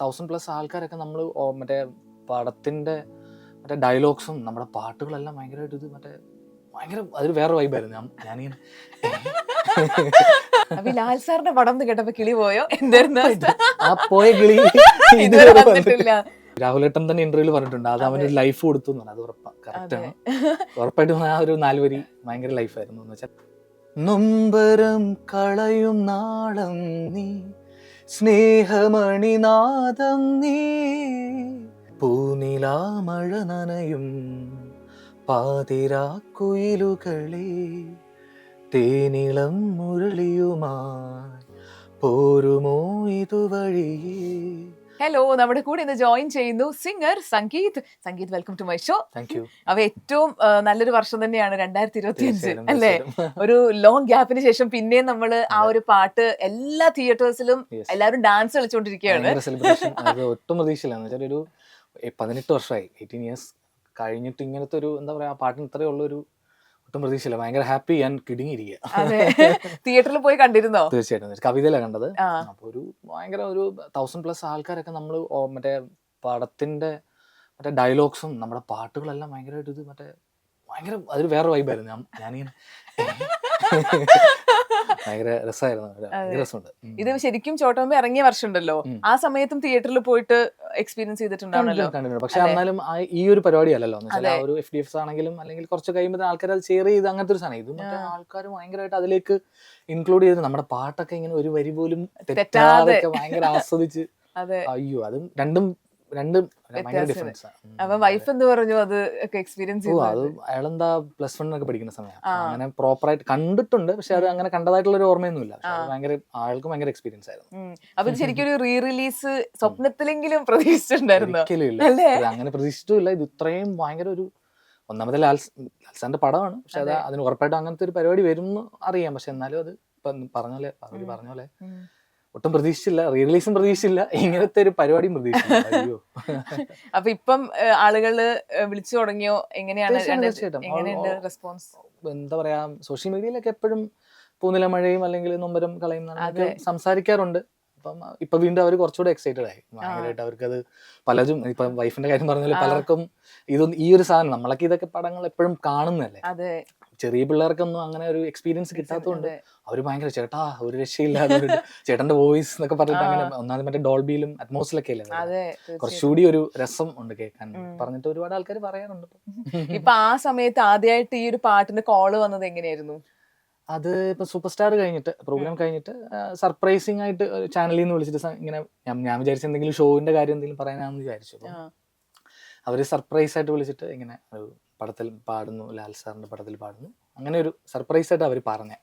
Thousand plus ആൾക്കാരൊക്കെ നമ്മൾ മറ്റേ പടത്തിന്റെ മറ്റേ ഡയലോഗ്സും നമ്മുടെ പാട്ടുകളെല്ലാം ഭയങ്കരമായിട്ട് ഇത് മറ്റേ ഭയങ്കര അതൊരു വേറെ വൈബായിരുന്നു ഞാൻ ഞാനിങ്ങനെ അപ്പൊ ലാൽ സാറിന്റെ പടം കേട്ടപ്പോ കിളി പോയോ? എന്തായിരുന്നു ആ പോയ കിളി ഇതുവരെ ഇതുവരെ വന്നിട്ടില്ല. രാഹുലേട്ടൻ തന്നെ ഇന്റർവ്യൂൽ പറഞ്ഞിട്ടുണ്ട്. അത് അവന് ലൈഫ് കൊടുത്തു എന്നാണ്. അത് ഉറപ്പാ. കറക്റ്റ് ഉറപ്പായിട്ട് ആണ് ഉറപ്പായിട്ടും ആ ഒരു നാലുവരി ഭയങ്കര ലൈഫായിരുന്നു എന്ന് വെച്ചാൽ നൊമ്പരം കളയും നാളം നീ സ്നേഹമണിനാദം നീ. പൂനിലാ മഴ നനയും പാതിരാക്കുയിലുകളെ. തേനിളം മുരളിയുമായി പോരുമോ ഇതുവഴിയേ? ഹലോ നമ്മുടെ കൂടെ ഇന്ന് ജോയിൻ ചെയ്യുന്നു singer Sangeeth. Sangeeth welcome to my show അവ ഏറ്റവും നല്ലൊരു വർഷം തന്നെയാണ് രണ്ടായിരത്തി ഇരുപത്തി അഞ്ച് അല്ലേ ഒരു ലോങ് ഗ്യാപ്പിന് ശേഷം പിന്നെയും നമ്മൾ ആ ഒരു പാട്ട് എല്ലാ തിയേറ്റേഴ്സിലും എല്ലാവരും ഡാൻസ് കളിച്ചുകൊണ്ടിരിക്കുകയാണ് ഒട്ടും പ്രതീക്ഷയില്ല. ഒരു പതിനെട്ട് വർഷമായി. എയ്റ്റീൻ ഇയേഴ്സ് കഴിഞ്ഞിട്ട് ഇങ്ങനത്തെ ഒരു എന്താ പറയാ പാട്ടിന് ഇത്രയുള്ള ഒരു ഒട്ടും പ്രതീക്ഷയില്ല. ഭയങ്കര ഹാപ്പി ഞാൻ കിടുങ്ങിയിരിക്കുക. തിയേറ്ററിൽ പോയി കണ്ടിരുന്നോ? തീർച്ചയായിട്ടും. കവിതയിലാണ് കണ്ടത്? ആ. അപ്പോൾ ഒരു ഭയങ്കര ഒരു തൗസൻഡ് പ്ലസ് ആൾക്കാരൊക്കെ നമ്മൾ മറ്റേ പടത്തിന്റെ മറ്റേ ഡയലോഗ്സും നമ്മുടെ പാട്ടുകളെല്ലാം ഭയങ്കരമായിട്ട് ഇത് മറ്റേ ഭയങ്കര അതൊരു വേറെ വൈബായിരുന്നു ഞാനിങ്ങനെ ഭയങ്കര രസമായിരുന്നു രസമുണ്ട് ഇത് ശരിക്കും ചോട്ടോമ്പ ഇറങ്ങിയ വർഷം ഉണ്ടല്ലോ ആ സമയത്തും തിയേറ്ററിൽ പോയിട്ട് എക്സ്പീരിയൻസ് കണ്ടിട്ടുണ്ട്. പക്ഷെ. എന്നാലും ഈ ഒരു പരിപാടി അല്ലല്ലോ. ഒരു എഫ് ഡി എഫ് ആണെങ്കിലും അല്ലെങ്കിൽ കുറച്ച് കഴിയുമ്പോൾ ആൾക്കാർ അത് ഷെയർ ചെയ്ത് അങ്ങനത്തെ ഒരു സാധനം ഇത് മറ്റേ. ആൾക്കാർ ഭയങ്കരമായിട്ട് അതിലേക്ക് ഇൻക്ലൂഡ് ചെയ്ത് നമ്മുടെ പാട്ടൊക്കെ ഇങ്ങനെ ഒരു വരി പോലും തെറ്റാതെ. ഭയങ്കര ആസ്വദിച്ച് അതെ അയ്യോ അതും രണ്ടും രണ്ടും ഡിഫറൻസ് അപ്പൊ വൈഫ് എന്ത് പറഞ്ഞു അത് ഒക്കെ എക്സ്പീരിയൻസ് അത് അയാളെന്താ പ്ലസ് വൺ ഒക്കെ പഠിക്കുന്ന സമയം. അങ്ങനെ പ്രോപ്പർ ആയിട്ട് കണ്ടിട്ടുണ്ട് പക്ഷെ അത് അങ്ങനെ കണ്ടതായിട്ടുള്ള ഒരു ഓർമ്മയൊന്നുമില്ല. ഭയങ്കര ആൾക്ക് ഭയങ്കര എക്സ്പീരിയൻസ് ആയിരുന്നു. അപ്പൊ ശരിക്കും ഒരു റീ റിലീസ് സ്വപ്നത്തിലെങ്കിലും പ്രതീക്ഷിച്ചിട്ടുണ്ടായിരുന്നു? അങ്ങനെ പ്രതീക്ഷിച്ചിട്ടില്ല ഇത് ഇത്രയും ഭയങ്കര ഒരു ഒന്നാമത്തെ ലാൽ ലാൽസാന്റെ പടമാണ്. പക്ഷെ അത് അതിന് ഉറപ്പായിട്ട് അങ്ങനത്തെ ഒരു പരിപാടി വരും അറിയാം. പക്ഷെ എന്നാലും അത് പറഞ്ഞോലെ പറഞ്ഞ പോലെ ഒട്ടും പ്രതീക്ഷിച്ചില്ല. റീലീസും പ്രതീക്ഷിച്ചില്ല. ഇങ്ങനത്തെ ഒരു പരിപാടിയും പ്രതീക്ഷിച്ചില്ല. അപ്പൊ ഇപ്പം ആളുകൾ വിളിച്ചു തുടങ്ങിയോ? എങ്ങനെയാണ് തീർച്ചയായിട്ടും. റെസ്പോൺസ് എന്താ പറയാ സോഷ്യൽ മീഡിയയിലൊക്കെ എപ്പോഴും പൂനില മഴയും അല്ലെങ്കിൽ നൊമ്പരം കളയും. സംസാരിക്കാറുണ്ട്. അപ്പം ഇപ്പൊ വീണ്ടും അവർ കുറച്ചുകൂടെ എക്സൈറ്റഡ് ആയി. ഭയങ്കരമായിട്ട് അവർക്ക് അത് പലരും ഇപ്പൊ വൈഫിന്റെ കാര്യം പറഞ്ഞാൽ പലർക്കും ഇതൊന്നും ഈ ഒരു സാധനം നമ്മളൊക്കെ ഇതൊക്കെ പടങ്ങൾ എപ്പോഴും കാണുന്നല്ലേ ചെറിയ പിള്ളേർക്കൊന്നും അങ്ങനെ ഒരു എക്സ്പീരിയൻസ് കിട്ടാത്തതുകൊണ്ട് അവർ അവർ ഭയങ്കര ചേട്ടാ ഒരു രക്ഷയില്ലാതെ ചേട്ടന്റെ വോയിസ് എന്നൊക്കെ പറഞ്ഞിട്ട് അങ്ങനെ ഒന്നാമത് മറ്റേ ഡോൾബിയിലും അറ്റ്മോസിലൊക്കെ അല്ലേ കുറച്ചുകൂടി ഒരു രസം ഉണ്ട് കേൾക്കാൻ പറഞ്ഞിട്ട് ഒരുപാട് ആൾക്കാർ പറയാറുണ്ട്. ഇപ്പൊ. ആ സമയത്ത് ആദ്യമായിട്ട് ഈ ഒരു പാട്ടിന്റെ കോൾ വന്നത് എങ്ങനെയായിരുന്നു? അത് ഇപ്പൊ സൂപ്പർ സ്റ്റാർ കഴിഞ്ഞിട്ട് പ്രോഗ്രാം കഴിഞ്ഞിട്ട് സർപ്രൈസിങ് ആയിട്ട് ചാനലിൽ നിന്ന് വിളിച്ചിട്ട് ഇങ്ങനെ ഞാൻ വിചാരിച്ച എന്തെങ്കിലും ഷോവിന്റെ കാര്യം എന്തെങ്കിലും പറയാനാണെന്ന് വിചാരിച്ചു. അവർ സർപ്രൈസ് ആയിട്ട് വിളിച്ചിട്ട് ഇങ്ങനെ ഒരു പടത്തിൽ പാടുന്നു ലാൽ സാറിന്റെ പടത്തിൽ പാടുന്നു. അങ്ങനെ ഒരു സർപ്രൈസ് ആയിട്ട് അവർ പറഞ്ഞേ.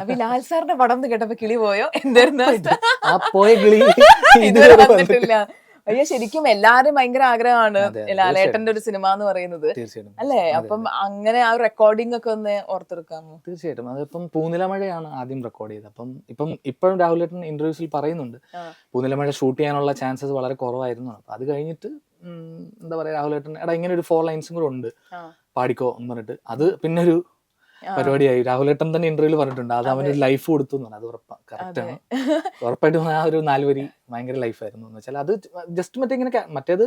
അപ്പൊ ലാൽ സാറിന്റെ പടം എന്ന് കേട്ടപ്പോ കിളി പോയോ? എന്തായിരുന്നു? ആ പോയ കിളി ഇതുവരെ വന്നിട്ടില്ല. അയ്യോ ശരിക്കും എല്ലാരും ഭയങ്കര ആഗ്രഹമാണ് ലാലേട്ടന്റെ ഒരു സിനിമ എന്ന് പറയുന്നത്. തീർച്ചയായിട്ടും. അല്ലേ? അപ്പം അങ്ങനെ ആ റെക്കോർഡിംഗ് ഒക്കെ ഒന്ന് ഓർത്തെടുക്കാമോ? തീർച്ചയായിട്ടും. അതിപ്പം പൂനിലമഴയാണ് ആദ്യം റെക്കോർഡ് ചെയ്തത്. അപ്പം ഇപ്പം ഇപ്പോഴും രാഹുലേട്ടൻ ഇന്റർവ്യൂസിൽ പറയുന്നുണ്ട്. പൂനിലമഴ ഷൂട്ട് ചെയ്യാനുള്ള ചാൻസസ് വളരെ കുറവായിരുന്നു. അപ്പൊ അത് കഴിഞ്ഞിട്ട് എന്താ പറയാ രാഹുലേട്ടൻ എടാ ഇങ്ങനെ ഒരു ഫോർ ലൈൻസും കൂടെ ഉണ്ട്. പാടിക്കോ എന്ന് പറഞ്ഞിട്ട്. അത് പിന്നെ ഒരു പരിപാടിയായി. രാഹുലേട്ടൻ തന്നെ ഇന്റർവ്യൂൽ പറഞ്ഞിട്ടുണ്ട്. അത് അവന് ലൈഫ് കൊടുത്തു അത് ഉറപ്പാണ് കറക്റ്റ് ആണ്. ഉറപ്പായിട്ടും ആ ഒരു നാലുവരി ഭയങ്കര ലൈഫായിരുന്നു എന്ന് വെച്ചാൽ അത് ജസ്റ്റ് മറ്റേ ഇങ്ങനെ മറ്റേത്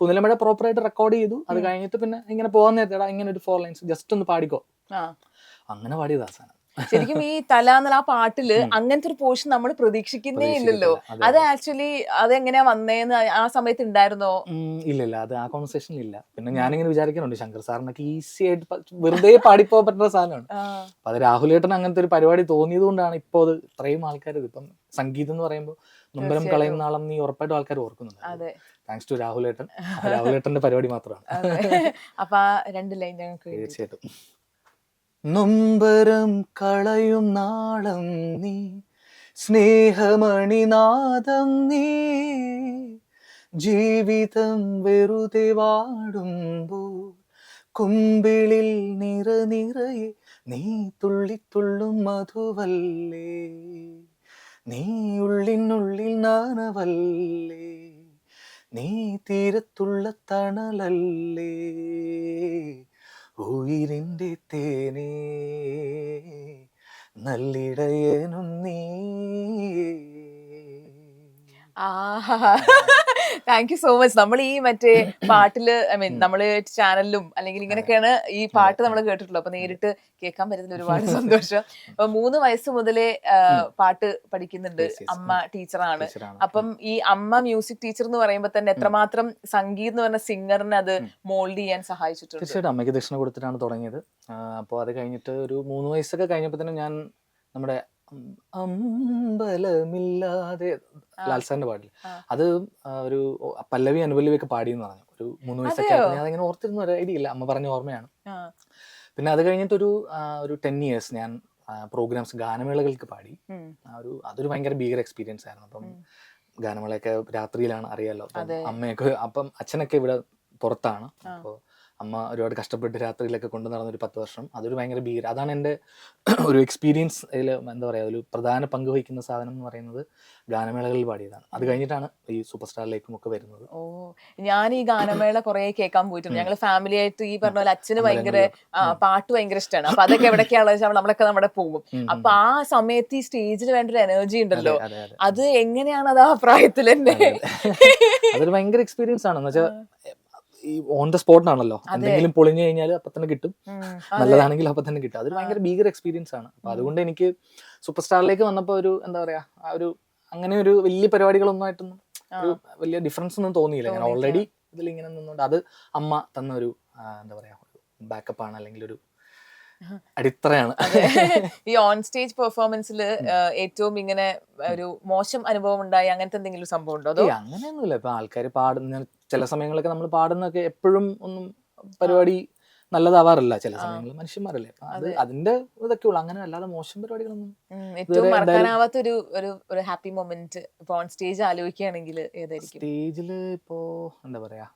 പുനലമഴ പ്രോപ്പർ ആയിട്ട് റെക്കോർഡ് ചെയ്തു. അത് കഴിഞ്ഞിട്ട് പിന്നെ ഇങ്ങനെ പോകാൻ നേരത്തെടാ ഇങ്ങനെ ഒരു ഫോർ ലൈൻസ് ജസ്റ്റ് ഒന്ന് പാടിക്കോ. അങ്ങനെ പാടിയത് അവസാനം. ശരിക്കും ഈ തല എന്നുള്ള ആ പാട്ടിൽ അങ്ങനത്തെ ഒരു പോർഷൻ നമ്മൾ പ്രതീക്ഷിക്കുന്നേ ഇല്ലല്ലോ. അത് ആക്ച്വലി അത്. അതെങ്ങനെയാ വന്നേന്ന് ആ സമയത്ത് ഉണ്ടായിരുന്നോ ഇല്ലല്ല ഇല്ല ഇല്ല. അത് ആ കോൺവെർസേഷനിൽ ഇല്ല. പിന്നെ ഞാനിങ്ങനെ വിചാരിക്കുന്നുണ്ട് ശങ്കർ സാറിനൊക്കെ ഈസി ആയിട്ട് വെറുതെ പാടിപ്പോ പറ്റുന്ന സാധനമാണ്. അപ്പൊ അത് രാഹുലേട്ടൻ അങ്ങനത്തെ ഒരു പരിപാടി തോന്നിയത് കൊണ്ടാണ് ഇപ്പോൾ അത് ഇത്രയും ആൾക്കാർ ഇപ്പം സംഗീതം എന്ന് പറയുമ്പോൾ നൊമ്പരം. കളയുന്ന ആളും നീ ഉറപ്പായിട്ടും ആൾക്കാർ ഓർക്കുന്നുണ്ട്. അതെ. താങ്ക്സ് ടു രാഹുലേട്ടൻ രാഹുലേട്ടന്റെ പരിപാടി മാത്രമാണ്. അപ്പൊ ആ രണ്ട് ലൈൻ ഞങ്ങൾക്ക് തീർച്ചയായിട്ടും. നൊമ്പരം കളയും നാളം നീ സ്നേഹമണിനാഥം നീ. ജീവിതം വെറുതെ വാടുമ്പോൾ കുമ്പിളിൽ നിറ നിറയെ നീ തുള്ളിത്തുള്ളും മധുവല്ലേ. നീ ഉള്ളിനുള്ളിൽ നാനവല്ലേ നീ തീരത്തുള്ള തണലല്ലേ. ഉയിരിന്റെ തേനേ നല്ലിടയനും നീ താങ്ക് യു സോ മച്ച് നമ്മൾ ഈ മറ്റേ പാട്ടിൽ ഐ മീൻ നമ്മൾ ചാനലിലും അല്ലെങ്കിൽ ഇങ്ങനെയൊക്കെയാണ് ഈ പാട്ട് നമ്മൾ കേട്ടിട്ടുള്ളത്. അപ്പൊ നേരിട്ട് കേൾക്കാൻ പറ്റുന്ന ഒരുപാട് സന്തോഷം. അപ്പൊ മൂന്ന് വയസ്സ് മുതലേ പാട്ട് പഠിക്കുന്നുണ്ട്. അമ്മ ടീച്ചറാണ്. അപ്പം ഈ അമ്മ മ്യൂസിക് ടീച്ചർ എന്ന് പറയുമ്പോൾ തന്നെ എത്രമാത്രം സംഗീത് എന്ന് പറഞ്ഞ സിംഗറിനെ അത് മോൾഡ് ചെയ്യാൻ സഹായിച്ചിട്ടുണ്ട്. തീർച്ചയായിട്ടും അമ്മയ്ക്ക് ദക്ഷിണ കൊടുത്തിട്ടാണ് തുടങ്ങിയത്. അപ്പോൾ അത് കഴിഞ്ഞിട്ട് ഒരു മൂന്ന് വയസ്സൊക്കെ കഴിഞ്ഞപ്പോൾ തന്നെ ഞാൻ നമ്മുടെ അമ്പലമില്ലാതെ ലാൽ സാറിന്റെ പാട്ടിൽ അത് ഒരു പല്ലവി അനുപല്ലവി ഒക്കെ പാടി എന്ന് പറഞ്ഞു. ഒരു മൂന്ന് വയസ്സൊക്കെ? ആയപ്പോൾ ഞാൻ അതിങ്ങനെ ഓർത്തിരുന്ന ഒരു ഐഡിയ ഇല്ല. അമ്മ പറഞ്ഞ ഓർമ്മയാണ്. പിന്നെ അത് കഴിഞ്ഞിട്ടൊരു ഒരു ഒരു ടെൻ ഇയേഴ്സ് ഞാൻ പ്രോഗ്രാംസ് ഗാനമേളകൾക്ക് പാടി. ഒരു അതൊരു ഭയങ്കര ഭീകര എക്സ്പീരിയൻസ് ആയിരുന്നു. അപ്പം ഗാനമേളയൊക്കെ രാത്രിയിലാണ് അറിയാലോ. അമ്മയൊക്കെ അപ്പം അച്ഛനൊക്കെ ഇവിടെ പുറത്താണ്. അപ്പോൾ അമ്മ ഒരുപാട് കഷ്ടപ്പെട്ട് രാത്രിയിലൊക്കെ കൊണ്ടു നടന്ന ഒരു പത്ത് വർഷം. അതൊരു ഭയങ്കര ഭീകര അതാണ് എന്റെ ഒരു എക്സ്പീരിയൻസ് അതിൽ എന്താ പറയുക ഒരു പ്രധാന പങ്ക് വഹിക്കുന്ന സാധനം എന്ന് പറയുന്നത് ഗാനമേളകളിൽ പാടിയതാണ്. അത് കഴിഞ്ഞിട്ടാണ് ഈ സൂപ്പർ സ്റ്റാറിലേക്കും ഒക്കെ വരുന്നത്. ഓ ഞാൻ ഈ ഗാനമേള കുറെ കേൾക്കാൻ പോയിട്ടുണ്ട്. ഞങ്ങൾ ഫാമിലി ആയിട്ട് ഈ പറഞ്ഞ പോലെ അച്ഛന് ഭയങ്കര പാട്ട് ഭയങ്കര ഇഷ്ടമാണ് അപ്പൊ അതൊക്കെ എവിടേക്കാണെന്ന് വെച്ചാൽ നമ്മളൊക്കെ നമ്മുടെ പോകും. അപ്പൊ ആ സമയത്ത് ഈ സ്റ്റേജിൽ വേണ്ട ഒരു എനർജി ഉണ്ടല്ലോ. അതെ, എങ്ങനെയാണ് അത്. ആ പ്രായത്തിൽ തന്നെ അതെ, അതെ. അതൊരു ഭയങ്കര എക്സ്പീരിയൻസ് ആണ്. എന്ന് വെച്ചാൽ ഈ ഓൺ ദ സ്പോട്ടിനാണല്ലോ എന്തെങ്കിലും പൊളിഞ്ഞു കഴിഞ്ഞാൽ അപ്പൊ തന്നെ കിട്ടും. നല്ലതാണെങ്കിൽ അപ്പൊ തന്നെ കിട്ടും. അതൊരു ഭയങ്കര ഭീകര എക്സ്പീരിയൻസ് ആണ്. അപ്പൊ അതുകൊണ്ട് എനിക്ക് സൂപ്പർ സ്റ്റാറിലേക്ക് വന്നപ്പോ ഒരു എന്താ പറയാ ആ ഒരു അങ്ങനെ ഒരു വലിയ പരിപാടികളൊന്നും ആയിട്ടൊന്നും ഒരു വലിയ ഡിഫറൻസ് ഒന്നും തോന്നിയില്ല. ഞാൻ ഓൾറെഡി ഇതിൽ ഇങ്ങനെ നിന്നുകൊണ്ട് അത് അമ്മ തന്ന ഒരു എന്താ പറയാ ബാക്കപ്പ് ആണ് അല്ലെങ്കിൽ ഒരു അടിത്തറയാണ്. ഈ ഓൺ സ്റ്റേജ് പെർഫോമൻസിൽ ഏറ്റവും ഇങ്ങനെ ഒരു മോശം അനുഭവം ഉണ്ടായി അങ്ങനത്തെ എന്തെങ്കിലും സംഭവം ഉണ്ടോ? അതോ അങ്ങനെയൊന്നുമില്ല. ഇപ്പൊ ആൾക്കാർ പാടുന്ന ചില സമയങ്ങളൊക്കെ നമ്മൾ പാടുന്നൊക്കെ എപ്പോഴും ഒന്നും പരിപാടി നല്ലതാവാറില്ല. ചില സമയങ്ങളിൽ മനുഷ്യന്മാരല്ലേ? അത് അതിന്റെ ഇതൊക്കെ ഉള്ളു. അങ്ങനെ അല്ലാതെ മോശം പരിപാടികളൊന്നും ഏറ്റവും മറക്കാനാവാത്ത ഒരു ഒരു ഹാപ്പി മൊമെന്റ് ഇപ്പൊ ഓൺ സ്റ്റേജ് ആലോചിക്കുകയാണെങ്കിൽ ഏതായിരിക്കും? സ്റ്റേജിൽ ഇപ്പോ എന്താ പറയാ?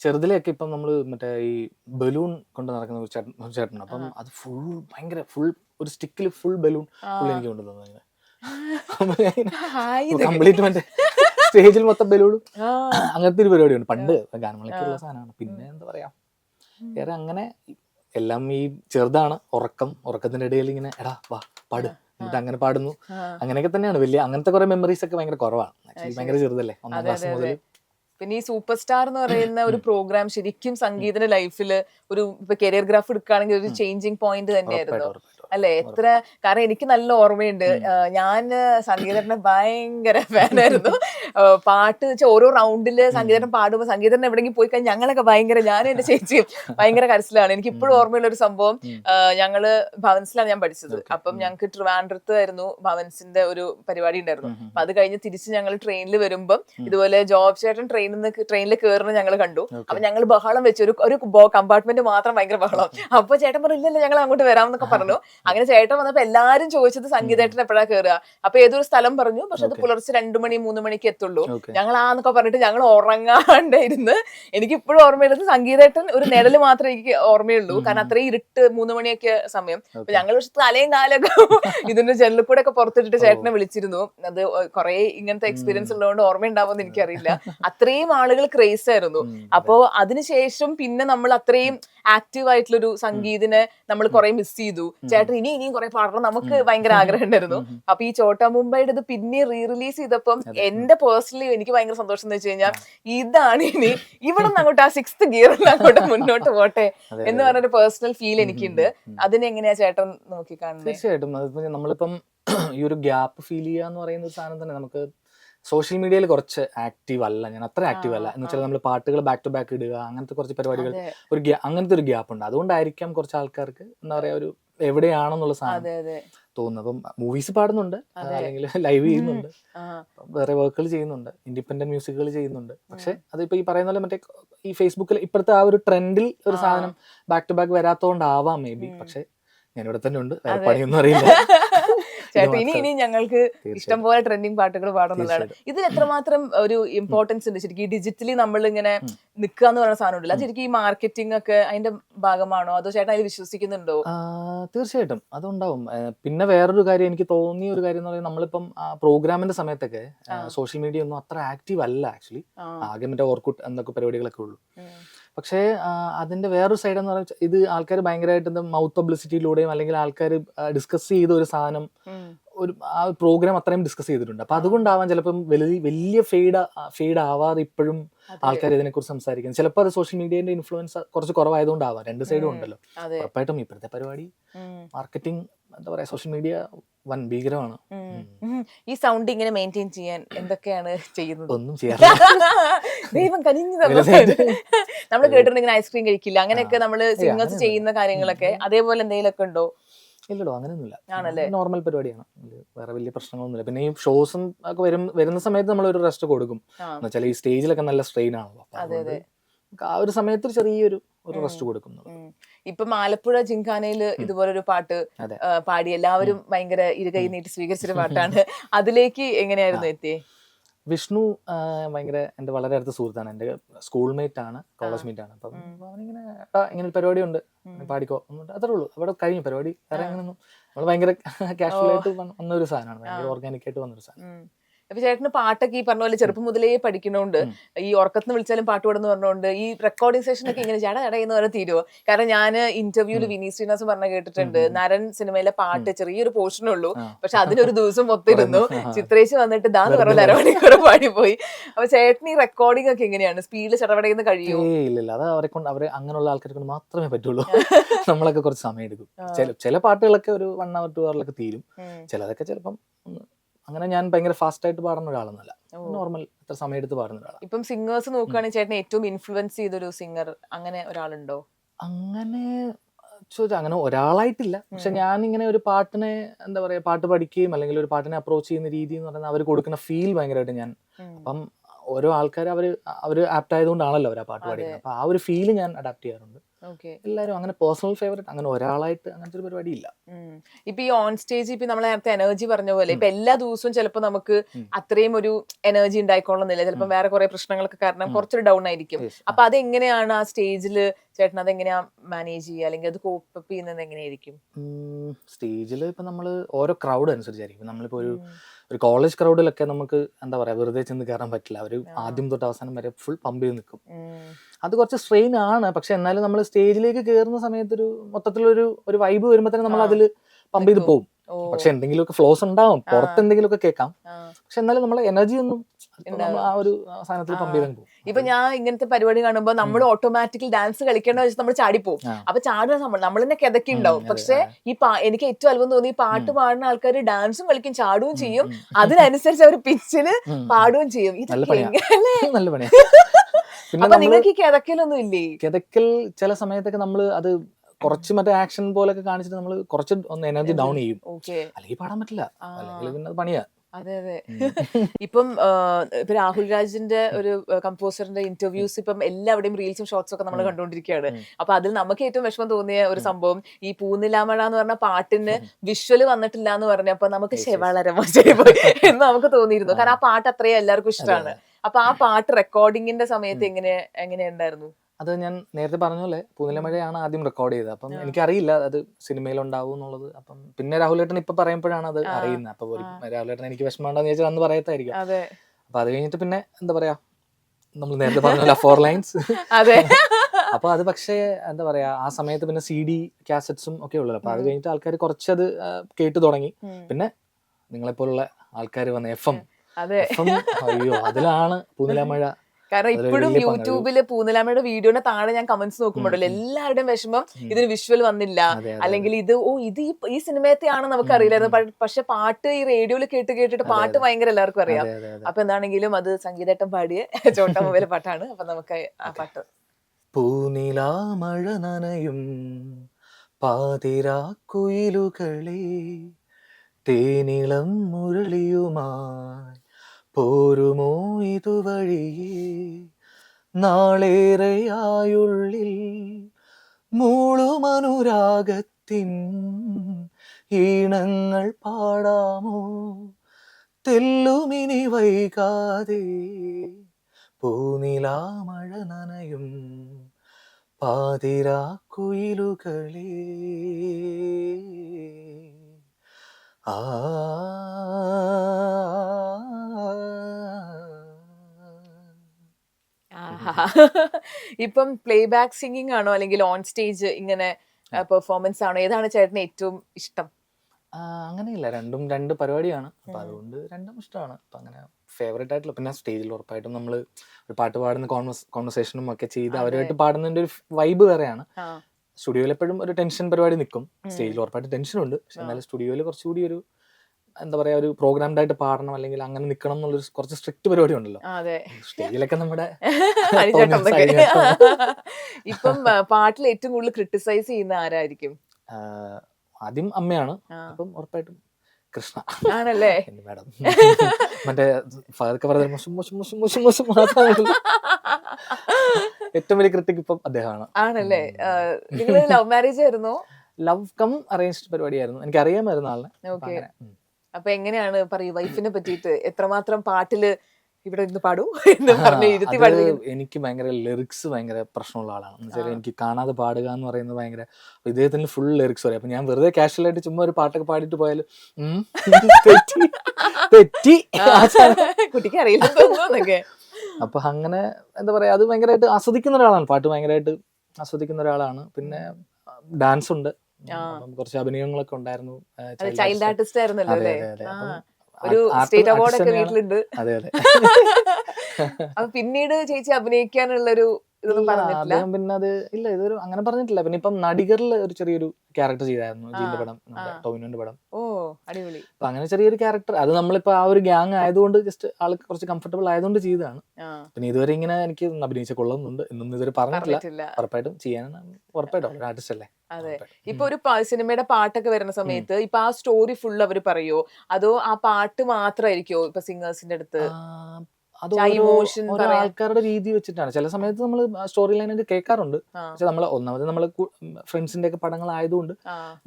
ചെറുതിലെയൊക്കെ ഇപ്പം നമ്മൾ മറ്റേ ഈ ബലൂൺ കൊണ്ട് നടക്കുന്ന ഒരു ചേട്ടൻ ഒരു ചേട്ടനുണ്ട്. അപ്പം അത് ഫുൾ ഭയങ്കര ഫുൾ ഒരു സ്റ്റിക്കിൽ ഫുൾ ബലൂൺ ഫുൾ എനിക്ക് കൊണ്ടുതന്നു അങ്ങനെ. കംപ്ലീറ്റ് മറ്റേ സ്റ്റേജിൽ മൊത്തം ബലൂണും അങ്ങനത്തെ ഒരു പരിപാടിയുണ്ട്. പണ്ട് ഗാനമേളയ്ക്കുള്ള സാധനമാണ്. പിന്നെ എന്താ പറയാ? വേറെ അങ്ങനെ എല്ലാം ഈ ചെറുതാണ്. ഉറക്കം ഉറക്കത്തിന്റെ ഇടയിൽ ഇങ്ങനെ എടാ വാ പാട്. എന്നിട്ട് അങ്ങനെ പാടുന്നു. അങ്ങനെയൊക്കെ തന്നെയാണ്. വലിയ അങ്ങനത്തെ കുറെ മെമ്മറീസ് ഒക്കെ ഭയങ്കര കുറവാണ്. ഭയങ്കര ചെറുതല്ലേ? ഒന്നാം ക്ലാസ് മുതൽ പിന്നെ ഈ സൂപ്പർ സ്റ്റാർ എന്ന് പറയുന്ന ഒരു പ്രോഗ്രാം ശരിക്കും സംഗീതന്റെ ലൈഫിൽ ഒരു ഇപ്പൊ കരിയർ ഗ്രാഫ് എടുക്കുകയാണെങ്കിൽ ഒരു ചേഞ്ചിങ് പോയിന്റ് തന്നെയായിരുന്നു. അല്ലെ? എത്ര കാരണം എനിക്ക് നല്ല ഓർമ്മയുണ്ട്. ഞാൻ സംഗീതനെ ഭയങ്കര ഫാനായിരുന്നു. പാട്ട് വെച്ചാൽ ഓരോ റൗണ്ടിൽ സംഗീതം പാടുമ്പോൾ സംഗീതം എവിടെയെങ്കിലും പോയി കഴിഞ്ഞാൽ ഞങ്ങളൊക്കെ ഭയങ്കര ഞാനും എന്റെ ചേച്ചിയും ഭയങ്കര കരച്ചിലാണ്. എനിക്ക് ഇപ്പോഴും ഓർമ്മയുള്ള ഒരു സംഭവം. ഞങ്ങൾ ഭവൻസിലാണ് ഞാൻ പഠിച്ചത്. അപ്പം ഞങ്ങൾക്ക് ട്രിവാൻഡ്രത്ത് ആയിരുന്നു ഭവൻസിന്റെ ഒരു പരിപാടി ഉണ്ടായിരുന്നു. അപ്പൊ അത് കഴിഞ്ഞ് തിരിച്ച് ഞങ്ങൾ ട്രെയിനിൽ വരുമ്പം ഇതുപോലെ ജോബ് ചേട്ടൻ ട്രെയിനിൽ നിന്ന് ട്രെയിനിൽ കയറുന്ന ഞങ്ങൾ കണ്ടു. അപ്പൊ ഞങ്ങൾ ബഹളം വെച്ചു ഒരു ഒരു കമ്പാർട്ട്മെന്റ് മാത്രം ഭയങ്കര ബഹളം. അപ്പൊ ചേട്ടൻ പറഞ്ഞു ഇല്ലല്ല ഞങ്ങൾ അങ്ങോട്ട് വരാമെന്നൊക്കെ പറഞ്ഞു. അങ്ങനെ ചേട്ടൻ വന്നപ്പോ എല്ലാരും ചോദിച്ചത് സംഗീതേട്ടൻ എപ്പോഴാ കേറുക? അപ്പൊ ഏതൊരു സ്ഥലം പറഞ്ഞു പക്ഷെ അത്. പുലർച്ചെ രണ്ടു മണി മൂന്ന് മണിക്ക് എത്തുള്ളൂ. ഞങ്ങൾ ആന്നൊക്കെ പറഞ്ഞിട്ട് ഞങ്ങൾ ഉറങ്ങാണ്ടായിരുന്നു. എനിക്ക് ഇപ്പോഴും ഓർമ്മയുള്ളത് സംഗീതേട്ടൻ ഒരു നിഴൽ മാത്രമേ എനിക്ക് ഓർമ്മയുള്ളൂ. കാരണം അത്രയും ഇരുട്ട് മൂന്ന് മണിയൊക്കെ സമയം. അപ്പൊ ഞങ്ങൾ പക്ഷെ തലയും കാലൊക്കെ ഇതിന്റെ ജനലിൽ കൂടെ ഒക്കെ പുറത്തിട്ടിട്ട് ചേട്ടനെ വിളിച്ചിരുന്നു. അത് കുറെ ഇങ്ങനത്തെ എക്സ്പീരിയൻസ് ഉള്ളതുകൊണ്ട് ഓർമ്മയുണ്ടാവുമെന്ന് എനിക്കറിയില്ല. അത്രയും ആളുകൾ ക്രേസ് ആയിരുന്നു. അപ്പോ അതിനുശേഷം പിന്നെ നമ്മൾ അത്രയും ആക്റ്റീവ് ആയിട്ടുള്ള ഒരു സംഗീതിനെ നമ്മൾ കുറെ മിസ് ചെയ്തു. ചേട്ടൻ ഇനി ഇനിയും കുറെ പാടണം. നമുക്ക് ഭയങ്കര ആഗ്രഹം ഉണ്ടായിരുന്നു. അപ്പൊ ഈ ചോട്ടാ മുംബൈയുടെ ഇത് പിന്നെ റീ റിലീസ് ചെയ്തപ്പം എന്റെ പേഴ്സണലി എനിക്ക് ഭയങ്കര സന്തോഷം എന്ന് വെച്ച് കഴിഞ്ഞാൽ ഇതാണ് ഇനി ഇവിടെ നിന്ന് അങ്ങോട്ട് ആ സിക്സ് ഗിയറിൽ അങ്ങോട്ട് മുന്നോട്ട് പോട്ടെ എന്ന് പറഞ്ഞൊരു പേഴ്സണൽ ഫീൽ എനിക്കുണ്ട്. അതിനെങ്ങനെയാ ചേട്ടൻ നോക്കി കാണുന്നത് തീർച്ചയായിട്ടും. നമ്മളിപ്പം ഈ ഒരു ഗ്യാപ്പ് ഫീൽ ചെയ്യുക എന്ന് പറയുന്ന ഒരു സാധനം തന്നെ നമുക്ക് സോഷ്യൽ മീഡിയയിൽ കുറച്ച് ആക്റ്റീവ് അല്ല. ഞാൻ അത്ര ആക്റ്റീവ് അല്ല. എന്ന് വെച്ചാൽ നമ്മൾ പാട്ടുകൾ ബാക്ക് ടു ബാക്ക് ഇടുക അങ്ങനത്തെ കുറച്ച് പരിപാടികൾ ഒരു അങ്ങനത്തെ ഒരു ഗ്യാപ്പ് ഉണ്ട്. അതുകൊണ്ടായിരിക്കാം കുറച്ച് ആൾക്കാർക്ക് എന്താ പറയാ ഒരു എവിടെയാണെന്നുള്ള സാധനം തോന്നുന്നു അപ്പം മൂവീസ് പാടുന്നുണ്ട്. അല്ലെങ്കിൽ ലൈവ് ചെയ്യുന്നുണ്ട്. വേറെ വർക്കുകൾ ചെയ്യുന്നുണ്ട്. ഇൻഡിപെൻഡന്റ് മ്യൂസിക്കുകൾ ചെയ്യുന്നുണ്ട്. പക്ഷെ അതിപ്പോ ഈ പറയുന്ന പോലെ മറ്റേ ഈ ഫേസ്ബുക്കിൽ ഇപ്പോഴത്തെ ആ ഒരു ട്രെൻഡിൽ ഒരു. സാധനം ബാക്ക് ടു ബാക്ക് വരാത്തോണ്ടാവാം മേ ബി പക്ഷെ ഞാൻ ഇവിടെ തന്നെ ഉണ്ട്. പണിയൊന്നും അറിയില്ല. ചേട്ടാ ഇനി ഇനി ഞങ്ങൾക്ക് ഇഷ്ടം പോലെ ട്രെൻഡിങ് പാട്ടുകൾ പാടുന്നതാണ് ഇതിൽ എത്രമാത്രം ഒരു ഇമ്പോർട്ടൻസ് ഉണ്ട്? ശരിക്കും ഈ ഡിജിറ്റലി നമ്മൾ ഇങ്ങനെ നിൽക്കുക എന്ന് പറയുന്ന സാധനം ഉണ്ടല്ലോ ശരിക്കും ഈ മാർക്കറ്റിംഗ് ഒക്കെ അതിന്റെ ഭാഗമാണോ? അതോ ചേട്ടൻ അതിൽ വിശ്വസിക്കുന്നുണ്ടോ? തീർച്ചയായിട്ടും. അതുണ്ടാവും. പിന്നെ വേറൊരു കാര്യം എനിക്ക് തോന്നിയ ഒരു കാര്യം എന്ന് പറയുന്നത് നമ്മളിപ്പം പ്രോഗ്രാമിന്റെ സമയത്തൊക്കെ സോഷ്യൽ മീഡിയ ഒന്നും അത്ര ആക്റ്റീവ് അല്ല ആക്ച്വലി ആകെ മറ്റേ ഓർക്കുട്ട് എന്നൊക്കെ പരിപാടികളൊക്കെ ഉള്ളൂ. പക്ഷേ അതിന്റെ അതിന്റെ വേറൊരു സൈഡ് എന്ന് പറഞ്ഞാൽ ഇത് ആൾക്കാർ ഭയങ്കരമായിട്ട് എന്താ മൗത്ത് പബ്ലിസിറ്റിയിലൂടെയും അല്ലെങ്കിൽ ആൾക്കാർ ഡിസ്കസ് ചെയ്ത ഒരു സാധനം ഒരു ആ പ്രോഗ്രാം അത്രയും ഡിസ്കസ് ചെയ്തിട്ടുണ്ട്. അപ്പൊ അതുകൊണ്ടാവാൻ ചിലപ്പം വലിയ വലിയ ഫെയ്ഡ് ഫെയ്ഡ് ആവാതെ ഇപ്പോഴും ആൾക്കാർ ഇതിനെക്കുറിച്ച് സംസാരിക്കുന്നത്. ചിലപ്പോൾ അത് സോഷ്യൽ മീഡിയയുടെ ഇൻഫ്ലുവൻസ് കുറച്ച് കുറവായതുകൊണ്ടാവാം. രണ്ട് സൈഡും ഉണ്ടല്ലോ. ഉറപ്പായിട്ടും ഇപ്പോഴത്തെ പരിപാടി മാർക്കറ്റിംഗ് എന്താ പറയാ സോഷ്യൽ മീഡിയ വൻ ഭീകരമാണ്. ഈ സൗണ്ട് ഇങ്ങനെ മെയിന്റെയിൻ ചെയ്യാൻ എന്തൊക്കെയാണ് ചെയ്യുന്നത്? ഒന്നും ചെയ്യാറില്ല. ദൈവം കനിഞ്ഞു. നമ്മൾ കേട്ടിട്ടുണ്ടെങ്കിൽ ഐസ്ക്രീം കഴിക്കില്ല. അങ്ങനെയൊക്കെ നമ്മൾ സിംഗിൾസ് സിംഗേഴ്സ് ചെയ്യുന്ന കാര്യങ്ങളൊക്കെ അതേപോലെ എന്തെങ്കിലുമൊക്കെ ഉണ്ടോ? ഇല്ലല്ലോ അങ്ങനെയൊന്നുമില്ല. ആണല്ലേ? നോർമൽ പരിപാടിയാണ്. വേറെ വലിയ പ്രശ്നങ്ങളൊന്നുമില്ല. പിന്നെ ഈ ഷോസും ഒക്കെ വരും വരുന്ന സമയത്ത് നമ്മൾ ഒരു റെസ്റ്റ് കൊടുക്കും. എന്നുവെച്ചാൽ എന്ന് വെച്ചാൽ ഈ സ്റ്റേജിലൊക്കെ നല്ല സ്ട്രെയിൻ ആണല്ലോ. ആ ഒരു സമയത്ത് ചെറിയൊരു ഒരു റെസ്റ്റ് കൊടുക്കും നമ്മൾ. ഉം. ഇപ്പം ആലപ്പുഴ ജിങ്കാനയിൽ ഇതുപോലൊരു പാട്ട് പാടി എല്ലാവരും ഭയങ്കര ഇരുകൈ നീട്ടി സ്വീകരിച്ചൊരു പാട്ടാണ്. അതിലേക്ക് എങ്ങനെയായിരുന്നു എത്തിയേ? വിഷ്ണു ഭയങ്കര എന്റെ വളരെ അടുത്ത സുഹൃത്താണ്. എന്റെ സ്കൂൾ മേറ്റ് ആണ് കോളേജ് മേറ്റ് ആണ്. അപ്പം. അവനിങ്ങനെ ഇങ്ങനെ ഒരു പരിപാടി ഉണ്ട് പാടിക്കോ. അത്രേ ഉള്ളൂ. അവിടെ കഴിഞ്ഞു. പരിപാടി വേറെ അങ്ങനെ നമ്മൾ ഭയങ്കര കാഷ്വൽ ആയിട്ട് വന്ന- ഒരു സാധനമാണ്. ഭയങ്കര ഓർഗാനിക് ആയിട്ട് വന്നൊരു സാധനം. അപ്പൊ ചേട്ടന് പാട്ടൊക്കെ ഈ പറഞ്ഞ പോലെ ചെറുപ്പം മുതലേ പഠിക്കണോണ്ട് ഈ ഉറക്കത്തിന് വിളിച്ചാലും പാട്ട് പാടുന്ന പറഞ്ഞോണ്ട് ഈ റെക്കോർഡിംഗ് സെഷൻ ഒക്കെ ഇങ്ങനെ ചേട്ടാ ചേട്ടാ എന്ന് പറഞ്ഞാൽ തീരുവോ? കാരണം ഞാൻ ഇന്റർവ്യൂൽ വിനീത് ശ്രീനിവാസ് പറഞ്ഞ കേട്ടിട്ടുണ്ട്. നരൻ സിനിമയിലെ പാട്ട് ചെറിയൊരു പോർഷനേ ഉള്ളൂ. പക്ഷെ അതിനൊരു ദിവസം മൊത്തിരുന്നു ആ. ചിത്രേശ് വന്നിട്ട് ദാന്ന് പറഞ്ഞ അരമണിക്കൂർ പാടിപ്പോയി. അപ്പൊ ചേട്ടന് ഈ റെക്കോർഡിംഗ് ഒക്കെ എങ്ങനെയാണ്? സ്പീഡിൽ ചടപടയുന്ന കഴിയും ഇല്ല അത് അവരെ കൊണ്ട് അവരെ അങ്ങനെയുള്ള ആൾക്കാരെ കൊണ്ട് മാത്രമേ പറ്റുള്ളൂ. നമ്മളൊക്കെ കുറച്ച് സമയം എടുക്കും. ചില ചില പാട്ടുകളൊക്കെ ഒരു വൺ അവർ ടു അവറിലൊക്കെ തീരും. ചിലതൊക്കെ ചിലപ്പം അങ്ങനെ ഞാൻ ഭയങ്കര ഫാസ്റ്റ് ആയിട്ട് പാടുന്ന ഒരാളൊന്നുമല്ല. നോർമൽ എത്ര സമയം എടുത്ത് പാടുന്ന ഒരാളാണ്. ഇപ്പം സിംഗേഴ്സ് നോക്കുകയാണെങ്കിൽ ചേട്ടനെ ഏറ്റവും ഇൻഫ്ലുവൻസ് ചെയ്തൊരു സിംഗർ അങ്ങനെ ഒരാളുണ്ടോ? അങ്ങനെ ചോദിച്ചാൽ അങ്ങനെ ഒരാളായിട്ടില്ല. പക്ഷെ ഞാൻ ഇങ്ങനെ ഒരു പാട്ടിനെ എന്താ പറയാ പാട്ട് പഠിക്കുകയും അല്ലെങ്കിൽ ഒരു പാട്ടിനെ അപ്രോച്ച് ചെയ്യുന്ന രീതി എന്ന് പറഞ്ഞാൽ അവർ കൊടുക്കുന്ന ഫീൽ ഭയങ്കരമായിട്ട് ഞാൻ. അപ്പം ഓരോ ആൾക്കാർ അവർ അവർ ആപ്റ്റ് ആയതുകൊണ്ടാണല്ലോ അവർ ആ പാട്ട്. പാടിക്കുന്നത് അപ്പൊ ആ ഒരു ഫീൽ ഞാൻ അഡാപ്റ്റ് ചെയ്യാറുണ്ട്. എല്ലാവരും അങ്ങനെ പേഴ്സണൽ ഫേവറേറ്റ് അങ്ങനെ ഒരാളായിട്ട് അങ്ങനത്തെ ഒരു പരിപാടി ഇല്ല. ഇപ്പൊ ഈ ഓൺ സ്റ്റേജ് ഇപ്പൊ നമ്മൾ നേരത്തെ എനർജി പറഞ്ഞ പോലെ ഇപ്പൊ എല്ലാ ദിവസവും ചിലപ്പോ നമുക്ക് അത്രയും ഒരു എനർജി ഉണ്ടായിക്കൊള്ളുന്നില്ല ചിലപ്പോൾ വേറെ കുറെ പ്രശ്നങ്ങളൊക്കെ കാരണം കുറച്ചൊരു ഡൗൺ ആയിരിക്കും. അപ്പൊ അതെങ്ങനെയാണ് ആ സ്റ്റേജിൽ ചേട്ടൻ അതെങ്ങനെയാ മാനേജ് ചെയ്യുക? അല്ലെങ്കിൽ അത് കോപ്പപ്പ് ചെയ്യുന്നത് എങ്ങനെയായിരിക്കും? സ്റ്റേജിൽ ഇപ്പൊ നമ്മൾ ഓരോ ക്രൗഡ് അനുസരിച്ചായിരിക്കും. നമ്മളിപ്പോ ഒരു ഒരു കോളേജ് ക്രൗഡിലൊക്കെ നമുക്ക് എന്താ പറയാ വെറുതെ ചെന്ന് കയറാൻ പറ്റില്ല. അവർ ആദ്യം തൊട്ട് അവസാനം വരെ ഫുൾ പമ്പ് ചെയ്ത് നിൽക്കും. അത് കുറച്ച് സ്ട്രെയിൻ ആണ്. പക്ഷെ എന്നാലും നമ്മൾ സ്റ്റേജിലേക്ക് കയറുന്ന സമയത്ത് ഒരു മൊത്തത്തിലൊരു ഒരു വൈബ് വരുമ്പോൾ തന്നെ നമ്മൾ. അതിൽ പമ്പ് ചെയ്ത് പോകും. പക്ഷെ എന്തെങ്കിലുമൊക്കെ ഫ്ലോസ് ഉണ്ടാവും. പുറത്ത് എന്തെങ്കിലുമൊക്കെ കേൾക്കാം. പക്ഷെ എന്നാലും നമ്മൾ എനർജി ഒന്നും ആ ഒരു സാധനത്തിൽ പമ്പ് ചെയ്ത് പോകും ഇപ്പൊ ഞാൻ ഇങ്ങനത്തെ പരിപാടി കാണുമ്പോൾ നമ്മൾ ഓട്ടോമാറ്റിക്കൽ ഡാൻസ് കളിക്കേണ്ട വെച്ചാൽ നമ്മൾ ചാടിപ്പോവും. ആ. അപ്പൊ ചാടുന്ന നമ്മൾ നമ്മൾ തന്നെ കിതക്കി ഉണ്ടാവും. പക്ഷെ ഈ എനിക്ക് ഏറ്റവും അത്ഭുതം തോന്നി ഈ പാട്ട് പാടുന്ന ആൾക്കാർ ഡാൻസും കളിക്കും ചാടുകയും ചെയ്യും. അതിനനുസരിച്ച് അവർ പിച്ചിന്. പാടുകയും ചെയ്യും. നല്ല പിന്നെ നിങ്ങൾക്ക് കിതക്കലൊന്നും ഇല്ലേ? കിതക്കൽ ചില സമയത്തൊക്കെ നമ്മൾ അത് കുറച്ച് മറ്റേ ആക്ഷൻ പോലൊക്കെ കാണിച്ചിട്ട് നമ്മൾ കുറച്ച് ഒന്ന് എനർജി ഡൗൺ ചെയ്യും. അല്ലെങ്കിൽ പാടാൻ പറ്റില്ല. അല്ലെങ്കിൽ പിന്നെ അത് പണിയാ. അതെ അതെ. ഇപ്പം ഇപ്പൊ രാഹുൽ രാജിന്റെ ഒരു കമ്പോസറിന്റെ ഇന്റർവ്യൂസ് ഇപ്പം എല്ലാവരുടെയും റീൽസും ഷോർട്സും ഒക്കെ നമ്മൾ കണ്ടുകൊണ്ടിരിക്കുകയാണ്. അപ്പൊ അതിൽ നമുക്ക് ഏറ്റവും വിഷമം തോന്നിയ ഒരു സംഭവം ഈ പൂനിലാമഴ എന്ന് പറഞ്ഞ പാട്ടിന് വിഷ്വൽ വന്നിട്ടില്ല എന്ന് പറഞ്ഞപ്പോ നമുക്ക് വളരെ മോശമായി എന്ന് നമുക്ക് തോന്നിയിരുന്നു. കാരണം ആ പാട്ട് അത്രയും എല്ലാവർക്കും ഇഷ്ടമാണ്. അപ്പൊ ആ പാട്ട് റെക്കോർഡിങ്ങിന്റെ സമയത്ത്. എങ്ങനെ എങ്ങനെയുണ്ടായിരുന്നു അത് ഞാൻ നേരത്തെ പറഞ്ഞ പോലെ പൂനിലമഴയാണ് ആദ്യം റെക്കോർഡ് ചെയ്തത്. അപ്പം. എനിക്കറിയില്ല അത് സിനിമയിൽ ഉണ്ടാവും എന്നുള്ളത്. അപ്പം പിന്നെ രാഹുലേട്ടൻ ഇപ്പൊ പറയുമ്പോഴാണ് അത് അറിയുന്നത്. അപ്പൊ. രാഹുലേട്ടൻ എനിക്ക് വിഷമമുണ്ടെന്ന് ചോദിച്ചാൽ അന്ന് പറയത്തായിരിക്കും. അപ്പൊ അത് കഴിഞ്ഞിട്ട് പിന്നെ എന്താ പറയാ നമ്മൾ നേരത്തെ പറഞ്ഞ ഫോർ ലൈൻസ് അതെ. അപ്പൊ അത് പക്ഷേ എന്താ പറയാ ആ സമയത്ത് പിന്നെ സി ഡി കാസറ്റ്സും ഒക്കെ ഉള്ളത് അപ്പൊ അത്. കഴിഞ്ഞിട്ട് ആൾക്കാർ കുറച്ചത് കേട്ടു തുടങ്ങി. പിന്നെ നിങ്ങളെപ്പോലുള്ള ആൾക്കാർ വന്ന എഫ് എം അതെ. അയ്യോ അതിലാണ് പൂനിലമഴ. കാരണം ഇപ്പോഴും യൂട്യൂബിൽ പൂനിലാമയുടെ വീഡിയോന്റെ താഴെ ഞാൻ കമന്റ്സ് നോക്കുമ്പോഴല്ലോ. എല്ലാവരുടെയും വിഷമം. ഇതിന് വിഷ്വൽ വന്നില്ല. അല്ലെങ്കിൽ ഇത് ഓ ഇത് ഈ സിനിമയത്തെയാണ് നമുക്ക് ഉം, അറിയില്ലായിരുന്നു പക്ഷെ പാട്ട് ഈ റേഡിയോയിൽ കേട്ട് കേട്ടിട്ട് പാട്ട്. ഭയങ്കര എല്ലാവർക്കും അറിയാം. അപ്പൊ എന്താണെങ്കിലും അത് സംഗീതേട്ടം പാടിയ ചോട്ട മൊബൈൽ പാട്ടാണ്. അപ്പൊ നമുക്ക് ആ പാട്ട്. പൂനിലാമഴ നനയും പാതിരാക്കുയിലുകളെ തേനിളം മുരളിയുമായി പോരുമോ ഇതുവഴിയേ നാളേറെയായുള്ളിൽ മൂളുമനുരാഗത്തിൻ ഈണങ്ങൾ പാടാമോ? തെല്ലുമിനി വൈകാതെ പൂനിലാ മഴ നനയും പാതിരാക്കുയിലുകളേ. ആ. ഇപ്പം പ്ലേ ബാക്ക് സിംഗിങ് ആണോ അല്ലെങ്കിൽ ഓൺ സ്റ്റേജ് ഇങ്ങനെ പെർഫോമൻസ് ആണോ ഏതാണ് ചേട്ടന് ഏറ്റവും ഇഷ്ടം അങ്ങനെയില്ല രണ്ടും രണ്ട് പരിപാടിയാണ് അപ്പൊ അതുകൊണ്ട് രണ്ടും ഇഷ്ടമാണ് അപ്പൊ അങ്ങനെ ഫേവറേറ്റ് ആയിട്ടുള്ള പിന്നെ സ്റ്റേജിൽ ഉറപ്പായിട്ടും നമ്മൾ ഒരു പാട്ട് പാടുന്ന കോൺവെർസേഷനും ഒക്കെ ചെയ്ത്. അവരുമായിട്ട് പാടുന്നതിന്റെ ഒരു വൈബ് വേറെയാണ്. സ്റ്റുഡിയോയിൽ എപ്പോഴും ഒരു ടെൻഷൻ പരിപാടി നിൽക്കും സ്റ്റേജിൽ ഉറപ്പായിട്ട് ടെൻഷൻ ഉണ്ട് പക്ഷെ എന്നാലും സ്റ്റുഡിയോയിൽ കുറച്ചുകൂടി ഒരു എന്താ പറയാ ഒരു പ്രോഗ്രാംഡ് ആയിട്ട് പാടണം അല്ലെങ്കിൽ അങ്ങനെ നിൽക്കണം എന്നുള്ളൊരു കുറച്ച് സ്ട്രിക്ട് പരിപാടി ഉണ്ടല്ലോ സ്റ്റേജിലൊക്കെ നമ്മുടെ. ഇപ്പം പാട്ടിൽ ഏറ്റവും കൂടുതൽ ക്രിട്ടിസൈസ് ചെയ്യുന്ന ആരായിരിക്കും ആദ്യം അമ്മയാണ് അപ്പം ഉറപ്പായിട്ടും കൃഷ്ണ ആണല്ലേ മാഡം മറ്റേ ഫാദർക്ക് പറഞ്ഞ മോശം മോശം മോശം മോശം മോശം മാത്രമല്ല ഏറ്റവും വലിയ ക്രിട്ടിക് ഇപ്പം അദ്ദേഹമാണ്. ആണല്ലേ? നിങ്ങൾ ലവ് മാരേജ് ആയിരുന്നു? ലവ് കം അറേഞ്ച്ഡ് പരിപാടിയായിരുന്നു. എനിക്ക് അറിയാമായിരുന്നു ആളിനെ. അപ്പൊ ഓക്കെ അപ്പൊ എങ്ങനെയാണ്? പറയൂ വൈഫിനെ പറ്റിയിട്ട് എത്രമാത്രം പാട്ടിൽ ഇവിടെ ഇരുന്ന് പാടൂ എന്ന് പറഞ്ഞ് ഇരുത്തി എനിക്ക് ഭയങ്കര ലിറിക്സ് ഭയങ്കര പ്രശ്നമുള്ള ആളാണ്. എന്ന് വെച്ചാൽ എനിക്ക് കാണാതെ പാടുക എന്ന് പറയുന്നത് ഭയങ്കര ഇദ്ദേഹത്തിന് ഫുൾ ലിറിക്സ് പറയും. അപ്പൊ ഞാൻ വെറുതെ കാഷ്വൽ ആയിട്ട് ചുമ്മാ ഒരു പാട്ടൊക്കെ പാടിട്ട് പോയാലും തെറ്റി തെറ്റി. കുട്ടിക്ക് അറിയില്ല അപ്പൊ അങ്ങനെ എന്താ പറയാ അത് ഭയങ്കരമായിട്ട് ആസ്വദിക്കുന്ന ഒരാളാണ്. പാട്ട് ഭയങ്കരമായിട്ട് ആസ്വദിക്കുന്ന ഒരാളാണ്. പിന്നെ ഡാൻസ് ഉണ്ട്. കുറച്ച് അഭിനയങ്ങളൊക്കെ ഉണ്ടായിരുന്നു. Child artist. ആയിരുന്നല്ലോ അല്ലേ? ഒരു സ്റ്റേറ്റ് അവാർഡ് ഒക്കെ വീട്ടിലുണ്ട്. അതെ അതെ. അപ്പൊ പിന്നീട് ചേച്ചി അഭിനയിക്കാനുള്ള ഒരു ഇതൊന്നും പറഞ്ഞിട്ടില്ല. അദ്ദേഹം പിന്നെ അത് ഇല്ല ഇതൊരു അങ്ങനെ പറഞ്ഞിട്ടില്ല. പിന്നെ ഇപ്പം നടികരിൽ ഒരു ചെറിയൊരു ക്യാരക്ടർ ചെയ്തായിരുന്നു ജീന്റെ ആ, പടം. ടോവിനോന്റെ പടം. ഓ അടിപൊളി. അപ്പൊ അങ്ങനെ ചെറിയൊരു ക്യാരക്ടർ അത് നമ്മളിപ്പോ ആ ഒരു ഗ്യാങ് ആയതുകൊണ്ട് ജസ്റ്റ് ആൾക്ക് കുറച്ച് കംഫർട്ടബിൾ ആയതുകൊണ്ട് ചെയ്തതാണ്. പിന്നെ ഇതുവരെ ഇങ്ങനെ എനിക്ക് അഭിനയിച്ച കൊള്ളുന്നുണ്ട് എന്നൊന്നും ഇതുവരെ പറഞ്ഞിട്ടില്ല. ഉറപ്പായിട്ടും ചെയ്യാനാണ് ഉറപ്പായിട്ടും ആർട്ടിസ്റ്റ് അല്ലേ? അതെ. ഇപ്പൊ ഒരു സിനിമയുടെ പാട്ടൊക്കെ വരുന്ന സമയത്ത് ഇപ്പൊ ആ സ്റ്റോറി ഫുൾ അവർ പറയോ? അതോ ആ പാട്ട് മാത്രമായിരിക്കോ ഇപ്പൊ സിംഗേഴ്സിന്റെ അടുത്ത്? അത് ഓരോ-. ആൾക്കാരുടെ രീതി വെച്ചിട്ടാണ്. ചില സമയത്ത് നമ്മൾ സ്റ്റോറി ലൈനൊക്കെ കേൾക്കാറുണ്ട്. പക്ഷെ നമ്മൾ ഒന്നാമത് നമ്മൾ ഫ്രണ്ട്സിന്റെ ഒക്കെ പടങ്ങൾ ആയതുകൊണ്ട്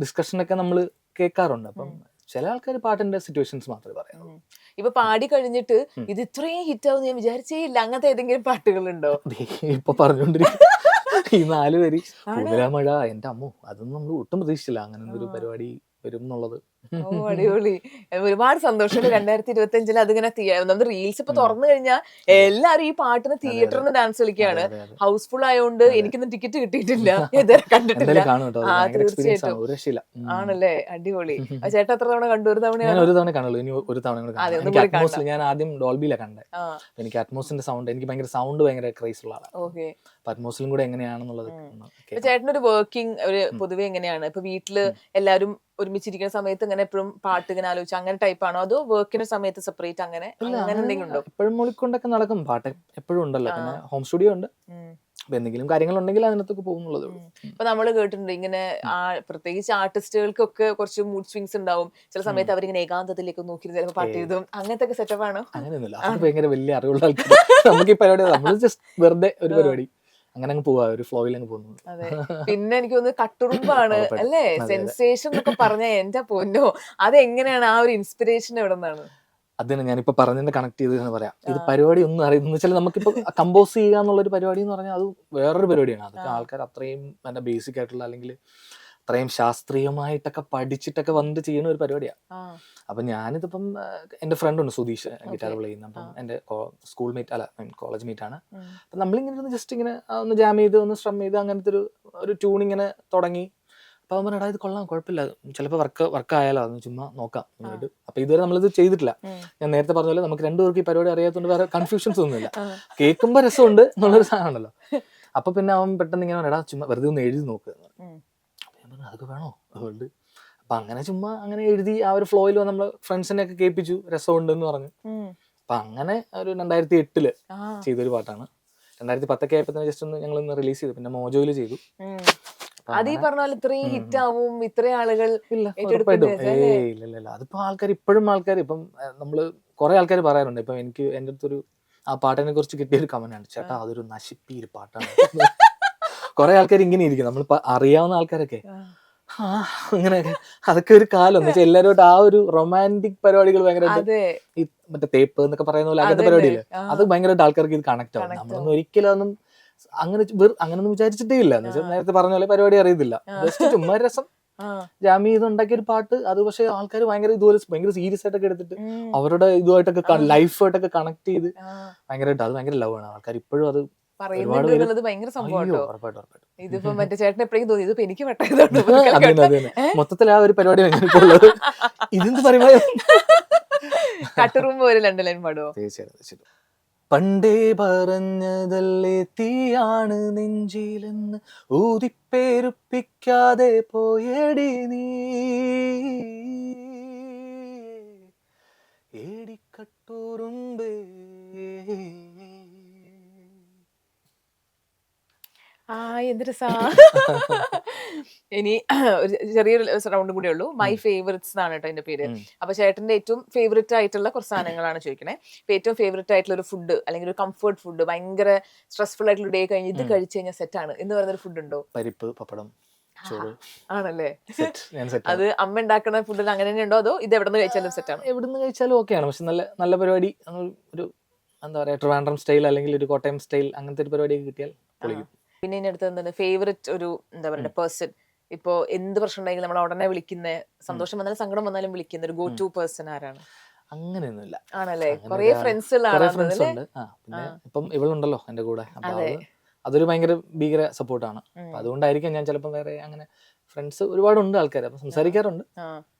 ഡിസ്കഷൻ ഒക്കെ നമ്മൾ കേൾക്കാറുണ്ട്. അപ്പം ചില ആൾക്കാർ പാട്ടിന്റെ സിറ്റുവേഷൻസ് മാത്രമേ പറയാം ഉം. ഇപ്പൊ പാടി കഴിഞ്ഞിട്ട് ഇത് ഇത്രയും ഹിറ്റ് ആവും ഞാൻ വിചാരിച്ചേ ഇല്ല. അങ്ങനത്തെ ഏതെങ്കിലും പാട്ടുകളുണ്ടോ? ഇപ്പൊ പറഞ്ഞോണ്ടിരിക്കും. ഈ നാല് വരി. പൂരാമഴ എന്റെ അമ്മോ അതൊന്നും നമ്മൾ ഒട്ടും പ്രതീക്ഷിച്ചില്ല. അങ്ങനെ ഒരു പരിപാടി വരും എന്നുള്ളത്. ഓ അടിപൊളി. ഒരുപാട് സന്തോഷമുണ്ട്. രണ്ടായിരത്തി ഇരുപത്തി അഞ്ചിൽ അതിങ്ങനെ നമ്മൾ റീൽസ് ഇപ്പൊ തുറന്നു കഴിഞ്ഞാൽ എല്ലാരും ഈ പാട്ടിന് തിയേറ്ററിൽ നിന്ന് ഡാൻസ് കളിക്കുകയാണ്. ഹൗസ്ഫുൾ ആയതുകൊണ്ട്. എനിക്കൊന്നും ടിക്കറ്റ് കിട്ടിയിട്ടില്ല. ഇതുവരെ കണ്ടിട്ടില്ല. ആ, തീർച്ചയായിട്ടും. ആണല്ലേ? അടിപൊളി. ചേട്ടൻ ചേട്ടാ എത്ര തവണ കണ്ടു? ഒരു ഞാൻ ഒരു തവണ കാണുള്ളൂ ഇനി ഒരു തവണ ഞാൻ ആദ്യം ഡോൾബിയിലാണ് കണ്ടത് എനിക്ക് അറ്റ്മോസിന്റെ സൗണ്ട് എനിക്ക് ഭയങ്കര സൗണ്ട് ഭയങ്കര ക്രൈസ് ഉള്ള ആളാണ് അറ്റ്മോസിലും കൂടെ എങ്ങനെയാണെന്നുള്ളത് ചേട്ടനൊരു വർക്കിംഗ് ഒരു പൊതുവെ എങ്ങനെയാണ്? ഇപ്പൊ വീട്ടിൽ എല്ലാരും ഒരുമിച്ചിരിക്കുന്ന സമയത്ത് ഇങ്ങനെ എപ്പോഴും പാട്ട് ഇങ്ങനെ ആലോചിച്ച് അങ്ങനെ ടൈപ്പ് ആണോ? അതോ വർക്കിന്റെ സമയത്ത് സെപ്പറേറ്റ് അങ്ങനെ? അങ്ങനെ എന്തെങ്കിലും ഉണ്ടോ? എപ്പോഴും മുളിക്കൊണ്ടൊക്കെ നടക്കും. പാട്ട് എപ്പോഴും ഉണ്ടല്ലോ. പിന്നെ ഹോം സ്റ്റുഡിയോ ഉണ്ട്. എന്തെങ്കിലും അപ്പൊ എന്തെങ്കിലും കാര്യങ്ങളുണ്ടെങ്കിൽ അതിനകത്തൊക്കെ പോകുന്നുള്ളത്. ഇപ്പൊ നമ്മൾ കേട്ടിട്ടുണ്ട് ഇങ്ങനെ പ്രത്യേകിച്ച് ആർട്ടിസ്റ്റുകൾക്കൊക്കെ കുറച്ച് മൂഡ് സ്വിങ്സ് ഉണ്ടാവും. ചില സമയത്ത് അവരിങ്ങനെ ഏകാന്തത്തിലേക്ക് നോക്കി ചിലപ്പോൾ പാട്ട്. എഴുതും. അങ്ങനത്തെ സെറ്റപ്പ് ആണോ? അങ്ങനെയൊന്നുമില്ല. ഭയങ്കര വലിയ അറിവുള്ള ആൾക്കാർ നമുക്ക് ഈ പരിപാടി നമ്മൾ ജസ്റ്റ് വെറുതെ ഒരു പരിപാടി. അങ്ങനെ അങ്ങ് പോവാ ഒരു ഫ്ലോയിൽ അങ്ങ് പോകുന്നു അതെ. പിന്നെ എനിക്ക് തോന്നുന്നു കട്ടുറുമ്പാണ്. അല്ലേ. സെൻസേഷൻ എന്നൊക്കെ പറഞ്ഞ എന്റെ പൊന്നോ? അത് എങ്ങനെയാണ് ആ ഒരു ഇൻസ്പിറേഷൻ എവിടെ നിന്നാണ്? അതിന് ഞാനിപ്പോ പറഞ്ഞതിന്റെ കണക്ട് ചെയ്ത് പറയാം. ഇത് പരിപാടി ഒന്നും അറിയുന്നത് വെച്ചാൽ നമുക്കിപ്പോ കമ്പോസ് ചെയ്യുക എന്നുള്ള ഒരു പരിപാടി എന്ന് പറഞ്ഞാൽ അത് വേറൊരു പരിപാടിയാണ്. അതൊക്കെ. ആൾക്കാർ അത്രയും നല്ല ബേസിക് ആയിട്ടുള്ള അല്ലെങ്കിൽ അത്രയും ശാസ്ത്രീയമായിട്ടൊക്കെ പഠിച്ചിട്ടൊക്കെ വന്നിട്ട് ചെയ്യുന്ന ഒരു പരിപാടിയാണ് അപ്പൊ ഞാനിതിപ്പം എന്റെ എന്റെ ഫ്രണ്ട് ഉണ്ട് സുധീഷ് ഗിറ്റാർ പ്ലേ ചെയ്യുന്ന അപ്പം എന്റെ എന്റെ സ്കൂൾ മീറ്റ് അല്ല കോളേജ് മീറ്റ് ആണ്. അപ്പൊ നമ്മളിങ്ങനെ ജസ്റ്റ് ഇങ്ങനെ ഒന്ന് ജാം ചെയ്ത് ഒന്ന് സ്ട്രം ചെയ്ത് അങ്ങനത്തെ ഒരു ഒരു ട്യൂൺ ഇങ്ങനെ തുടങ്ങി. അപ്പൊ അവൻ പറഞ്ഞാൽ ഇത് കൊള്ളാം കുഴപ്പമില്ല. ചിലപ്പോൾ വർക്ക് വർക്ക് ആയാലോ അതൊന്ന് ചുമ്മാ നോക്കാം. എന്നിട്ട് അപ്പൊ ഇതുവരെ നമ്മളിത് ചെയ്തിട്ടില്ല. ഞാൻ നേരത്തെ പറഞ്ഞ പോലെ നമുക്ക് രണ്ടുപേർക്ക് ഈ പരിപാടി അറിയാത്തതുകൊണ്ട് വേറെ കൺഫ്യൂഷൻസ് ഒന്നുമില്ല. കേൾക്കുമ്പോൾ രസമുണ്ട് എന്നുള്ളൊരു സാധനമാണല്ലോ അപ്പൊ പിന്നെ അവൻ പെട്ടെന്ന് ഇങ്ങനെ പറഞ്ഞു, ചുമ്മാ വെറുതെ ഒന്ന് എഴുതി നോക്ക്. ഞാൻ പറഞ്ഞു അതൊക്കെ വേണോ? അതുകൊണ്ട് അപ്പൊ അങ്ങനെ ചുമ്മാ അങ്ങനെ എഴുതി ആ ഒരു ഫ്ലോയിൽ നമ്മൾ ഫ്രണ്ട്സിനെ ഒക്കെ കേൾപ്പിച്ചു രസമുണ്ട് എന്ന് പറഞ്ഞു. അപ്പൊ അങ്ങനെ ഒരു രണ്ടായിരത്തി എട്ടിൽ. ചെയ്തൊരു പാട്ടാണ്. രണ്ടായിരത്തി പത്തൊക്കെ ആയപ്പോ ജസ്റ്റ് ഒന്ന് ഞങ്ങൾ ഒന്ന് റിലീസ് ചെയ്തു പിന്നെ മോജോയിൽ ചെയ്തു. അത് ഈ പറഞ്ഞ പോലെ ഇത്രയും ഹിറ്റ് ആവും ഇത്രയും ആളുകൾ ഇല്ല അതിപ്പോ ആൾക്കാർ ഇപ്പോഴും ആൾക്കാർ ഇപ്പം നമ്മൾ കുറെ ആൾക്കാർ പറയാറുണ്ട്. ഇപ്പൊ എനിക്ക് എന്റെ അടുത്തൊരു ആ പാട്ടിനെ കുറിച്ച് കിട്ടിയ ഒരു കമന്റ് ആണ്. ചേട്ടാ അതൊരു നശിപ്പി ഒരു പാട്ടാണ്. കുറെ ആൾക്കാർ ഇങ്ങനെ ഇരിക്കും നമ്മൾ അറിയാവുന്ന ആൾക്കാരൊക്കെ ആ. അങ്ങനെയൊക്കെ അതൊക്കെ ഒരു കാലം എന്ന് വെച്ചാൽ എല്ലാരോട്ട് ആ ഒരു റൊമാന്റിക് പരിപാടികൾ ഭയങ്കര ഈ മറ്റേ തേപ്പ് എന്നൊക്കെ പറയുന്ന പോലെ അങ്ങനത്തെ. പരിപാടിയില്ലേ. അത് ഭയങ്കരമായിട്ട് ആൾക്കാർക്ക് ഇത് കണക്ട് ആവും നമ്മളൊന്നും ഒരിക്കലും അതൊന്നും അങ്ങനെ അങ്ങനൊന്നും വിചാരിച്ചിട്ടേ ഇല്ല എന്ന് വെച്ചാൽ. നേരത്തെ പറഞ്ഞ പോലെ പരിപാടി അറിയത്തില്ല. ജസ്റ്റ് ചുമ്മാ രസം. ജാമി ഇത് ഉണ്ടാക്കിയ ഒരു പാട്ട് അത് പക്ഷെ ആൾക്കാർ ഭയങ്കര ഇതുപോലെ ഭയങ്കര സീരിയസ് ആയിട്ടൊക്കെ എടുത്തിട്ട്. അവരുടെ ഇതുമായിട്ടൊക്കെ. ലൈഫായിട്ടൊക്കെ കണക്ട് ചെയ്ത് ഭയങ്കരമായിട്ട് അത് ഭയങ്കര ലവ് ആണ് ആൾക്കാർ ഇപ്പോഴും അത് പറയുന്നുണ്ട് എന്നുള്ളത് ഭയങ്കര സംഭവം ഇതിപ്പോ മറ്റേ ചേട്ടൻ എപ്പോഴും തോന്നി ഇതിപ്പോ എനിക്ക് മൊത്തത്തിൽ ആ ഒരു പരിപാടി ഇതെന്ത് പറയുമ്പോ കട്ടുറുമ്പ് ഒരു രണ്ട് ലൈൻ പാടുവോ? തീർച്ചയായിട്ടും തീർച്ചയായിട്ടും പണ്ടേ പറഞ്ഞതല്ലേ തീയാണ് നെഞ്ചിലെന്ന്. ഊതിപ്പേരുപ്പിക്കാതെ പോയടി നീ. ഏടിക്കട്ടൂറുമ്പേ. ആ ഇനി ഒരു ചെറിയൊരു റൗണ്ട് കൂടെ ഉള്ളൂ. മൈ ഫേവറേറ്റ്സ് എന്നാണ് കേട്ടോ എന്റെ പേര്. അപ്പൊ ചേട്ടന്റെ ഏറ്റവും ഫേവറേറ്റ് ആയിട്ടുള്ള കുറച്ച് സാധനങ്ങളാണ് ചോദിക്കണേ. ഇപ്പൊ ഏറ്റവും ഫേവറേറ്റ് ആയിട്ടുള്ള ഒരു ഫുഡ് അല്ലെങ്കിൽ ഒരു കംഫർട്ട് ഫുഡ് ഭയങ്കര സ്ട്രെസ്ഫുൾ ആയിട്ടുള്ള ഡേ കഴിഞ്ഞ് ഇത് കഴിച്ചു കഴിഞ്ഞാൽ സെറ്റ് ആണ്. എന്ന് പറയുന്ന ഒരു ഫുഡ് ഉണ്ടോ? പരിപ്പ് പപ്പടം ആണല്ലേ? അത് അമ്മ ഉണ്ടാക്കുന്ന ഫുഡിൽ അങ്ങനെ തന്നെ ഉണ്ടോ? അതോ ഇത് എവിടെ നിന്ന് കഴിച്ചാലും സെറ്റ് ആണ്? നിന്ന് കഴിച്ചാലും ഓക്കെയാണ് പക്ഷെ നല്ല നല്ല പരിപാടി ഒരു എന്താ പറയാ ട്രിവാൻഡ്രം സ്റ്റൈൽ അല്ലെങ്കിൽ ഒരു കോട്ടയം സ്റ്റൈൽ അങ്ങനത്തെ ഒരു പരിപാടിയൊക്കെ കിട്ടിയാൽ പൊളിക്കും. പിന്നെ ഇനി അടുത്ത് എന്താണ്? ഫേവറേറ്റ് ഒരു എന്താ പറയുക പേഴ്സൺ ഇപ്പോ എന്ത് പ്രശ്നം ഉണ്ടെങ്കിലും നമ്മൾ ഉടനെ വിളിക്കുന്ന സന്തോഷം വന്നാലും സങ്കടം വന്നാലും വിളിക്കുന്ന ഒരു ഗോ ടു പേഴ്സൺ ആരാണ്? അങ്ങനെയൊന്നുമില്ല. ആണല്ലേ? കൊറേ ഒരാൾ ഫ്രണ്ട്സ് ഉണ്ട്. ആ പിന്നെ ഇപ്പം ഇവളുണ്ടല്ലോ എന്റെ കൂടെ. അപ്പൊ. അതൊരു ഭയങ്കര ഭീകര സപ്പോർട്ടാണ്. അതുകൊണ്ടായിരിക്കും ഞാൻ ചിലപ്പോൾ വേറെ അങ്ങനെ ഫ്രണ്ട്സ് ഒരുപാടുണ്ട് ആൾക്കാർ അപ്പൊ സംസാരിക്കാറുണ്ട്.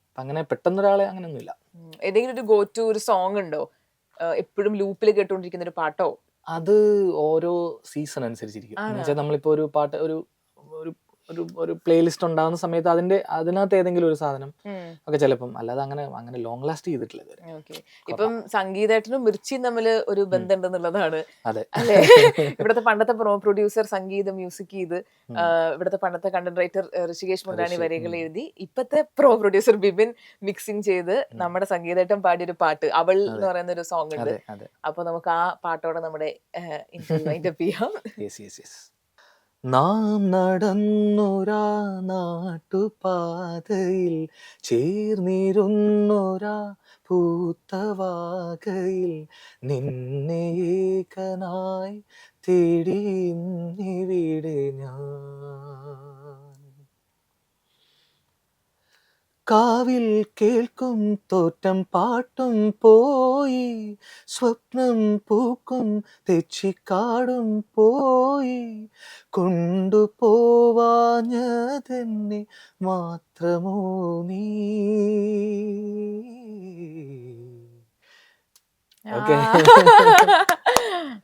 അപ്പൊ അങ്ങനെ പെട്ടെന്നൊരാളെ അങ്ങനെയൊന്നുമില്ല. ഉം. ഏതെങ്കിലും ഒരു ഗോ ടു ഒരു സോങ് ഉണ്ടോ? എപ്പോഴും ലൂപ്പിൽ കേട്ടുകൊണ്ടിരിക്കുന്ന ഒരു പാട്ടോ? അത് ഓരോ സീസൺ അനുസരിച്ചിരിക്കും. നമ്മളിപ്പോ ഒരു പാട്ട് ഒരു ഒരു ഒരു പ്ലേലിസ്റ്റ് ഉണ്ടാകുന്ന സമയത്ത് അതിന്റെ അതിനകത്ത് ഏതെങ്കിലും ഒരു സാധനം ഒക്കെ ചിലപ്പം അല്ലാതെ അങ്ങനെ അങ്ങനെ ലോങ് ലാസ്റ്റ് ചെയ്തിട്ടില്ല ഇതുവരെ. ഇപ്പം സംഗീതേട്ടനും മിർച്ചിയും തമ്മിൽ ഒരു ബന്ധമുണ്ടെന്നുള്ളതാണ്. അതെ. അല്ലേ? ഇവിടുത്തെ പണ്ടത്തെ പ്രോ പ്രൊഡ്യൂസർ സംഗീതം മ്യൂസിക് ചെയ്ത് ഇവിടുത്തെ പണ്ടത്തെ കണ്ടന്റ് റൈറ്റർ ഋഷികേഷ് മുണ്ടാനി വരികൾ എഴുതി ഇപ്പത്തെ പ്രോ പ്രൊഡ്യൂസർ ബിബിൻ മിക്സിംഗ് ചെയ്ത് നമ്മുടെ സംഗീതേട്ടൻ പാടിയൊരു പാട്ട് അവൾ എന്ന് പറയുന്ന ഒരു സോങ് ഉണ്ട്. അപ്പൊ നമുക്ക് ആ പാട്ടോടെ നമ്മുടെ ഇന്റർവ്യൂ ചെയ്യാം. നാം നടന്നൊരാ നാട്ടുപാതയിൽ ചേർന്നിരുന്നൊരാ പൂത്തവാകയിൽ നിന്നെ ഏകനായി തേടി ഇന്നിവിടെ ഞാൻ. കാവിൽ കേൾക്കും തോറ്റം പാട്ടും പോയി സ്വപ്നം പൂക്കും തെച്ചിക്കാടും പോയി. കൊണ്ടുപോവാഞ്ഞതെന്നെ മാത്രമോ നീ.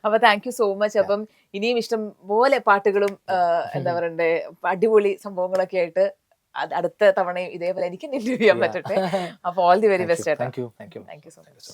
അപ്പൊ താങ്ക് യു സോ മച്ച്. അപ്പം ഇനിയും ഇഷ്ടം പോലെ പാട്ടുകളും എന്താ പറയണ്ടേ അടിപൊളി സംഭവങ്ങളൊക്കെ ആയിട്ട് അടുത്ത തവണയും ഇതേപോലെ എനിക്ക് ഇന്റർവ്യൂ ചെയ്യാൻ പറ്റട്ടെ. അപ്പൊ ഓൾ ദി വെരി ബെസ്റ്റ് ചേട്ടാ. Thank you so much